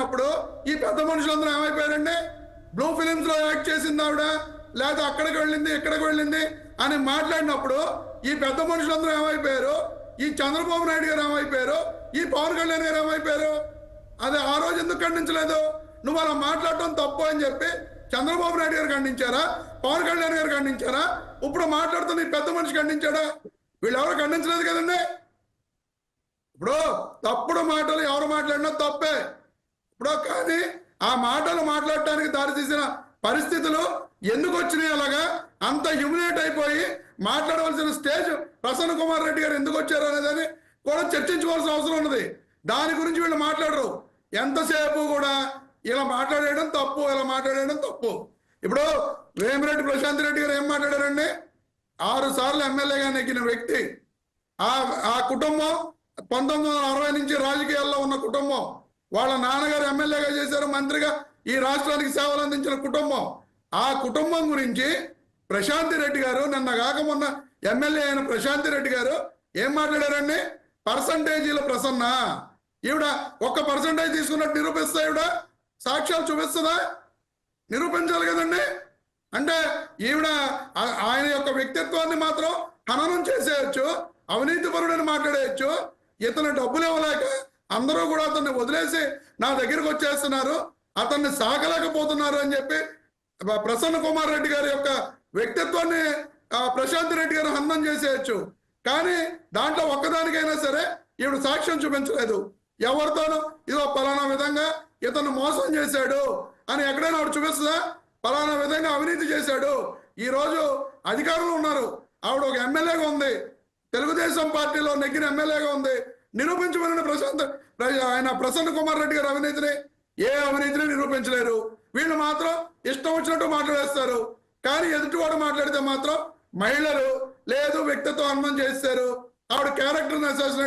అప్పుడు ఈ పెద్ద మనుషులందరూ ఏమైపోయారండి? బ్లూ ఫిలిమ్స్లో యాక్ట్ చేసింది ఆవిడ లేదా అక్కడికి వెళ్ళింది ఇక్కడికి వెళ్ళింది అని మాట్లాడినప్పుడు ఈ పెద్ద మనుషులందరూ ఏమైపోయారు? ఈ చంద్రబాబు నాయుడు గారు ఏమైపోయారు? ఈ పవన్ కళ్యాణ్ గారు ఏమైపోయారు? అది ఆ రోజు ఎందుకు ఖండించలేదు? నువ్వు అలా మాట్లాడటం తప్పు అని చెప్పి చంద్రబాబు నాయుడు గారు ఖండించారా? పవన్ కళ్యాణ్ గారు ఖండించారా? ఇప్పుడు మాట్లాడుతున్న ఈ పెద్ద మనిషి ఖండించాడా? వీళ్ళెవరు ఖండించలేదు కదండి? ఇప్పుడు తప్పుడు మాటలు ఎవరు మాట్లాడినా తప్పే. ఇప్పుడు కానీ ఆ మాటలు మాట్లాడటానికి దారితీసిన పరిస్థితులు ఎందుకు వచ్చినాయి అలాగా? అంత హ్యూమినేట్ అయిపోయి మాట్లాడవలసిన స్టేజ్ ప్రసన్న కుమార్ రెడ్డి గారు ఎందుకు వచ్చారు అనేదని కూడా చర్చించుకోవాల్సిన అవసరం ఉన్నది. దాని గురించి వీళ్ళు మాట్లాడరు. ఎంతసేపు కూడా ఇలా మాట్లాడేయడం తప్పు ఇలా మాట్లాడేయడం తప్పు. ఇప్పుడు వేమిరెడ్డి ప్రశాంత్ రెడ్డి గారు ఏం మాట్లాడారండి? ఆరు సార్లు ఎమ్మెల్యేగా నెగ్గిన వ్యక్తి. ఆ ఆ కుటుంబం పంతొమ్మిది వందల అరవై నుంచి రాజకీయాల్లో ఉన్న కుటుంబం. వాళ్ళ నాన్నగారు ఎమ్మెల్యేగా చేశారు మంత్రిగా ఈ రాష్ట్రానికి సేవలు అందించిన కుటుంబం. ఆ కుటుంబం గురించి ప్రశాంతి రెడ్డి గారు నిన్న కాక మొన్న ఎమ్మెల్యే అయిన ప్రశాంతి రెడ్డి గారు ఏం మాట్లాడారండి? పర్సంటేజీల ప్రసన్న. ఈవిడ ఒక్క పర్సంటేజ్ తీసుకున్నట్టు నిరూపిస్తా ఈవిడ. సాక్ష్యాలు చూపిస్తుందా? నిరూపించాలి కదండి. అంటే ఈవిడ ఆయన యొక్క వ్యక్తిత్వాన్ని మాత్రం హననం చేసేయచ్చు అవినీతిపరుడని మాట్లాడేయచ్చు ఇతను డబ్బులు ఇవ్వలేక అందరూ కూడా అతన్ని వదిలేసి నా దగ్గరికి వచ్చేస్తున్నారు. అతన్ని సాగలేకపోతున్నారు అని చెప్పి ప్రసన్న కుమార్ రెడ్డి గారి యొక్క వ్యక్తిత్వాన్ని ప్రశాంత్ రెడ్డి గారు హందం చేసేయచ్చు. కానీ దాంట్లో ఒక్కదానికైనా సరే ఈవిడ సాక్ష్యం చూపించలేదు. ఎవరితోనూ ఇదో పలానా విధంగా ఇతను మోసం చేశాడు అని ఎక్కడైనా ఆవిడ చూపిస్తుందా? పలానా విధంగా అవినీతి చేశాడు. ఈ రోజు అధికారులు ఉన్నారు. ఆవిడ ఒక ఎమ్మెల్యేగా ఉంది. తెలుగుదేశం పార్టీలో నెగ్గిన ఎమ్మెల్యేగా ఉంది. నిరూపించమని ప్రశాంత్ ఆయన ప్రసన్న కుమార్ రెడ్డి గారు అవినీతిని. ఏ అవినీతిని నిరూపించలేరు. వీళ్ళు మాత్రం ఇష్టం వచ్చినట్టు మాట్లాడేస్తారు. కానీ ఎదుటివాడు మాట్లాడితే మాత్రం మహిళలు లేదు వ్యక్తిత్వం అనుమతి చేస్తారు ఆవిడ క్యారెక్టర్ అసోసియేట్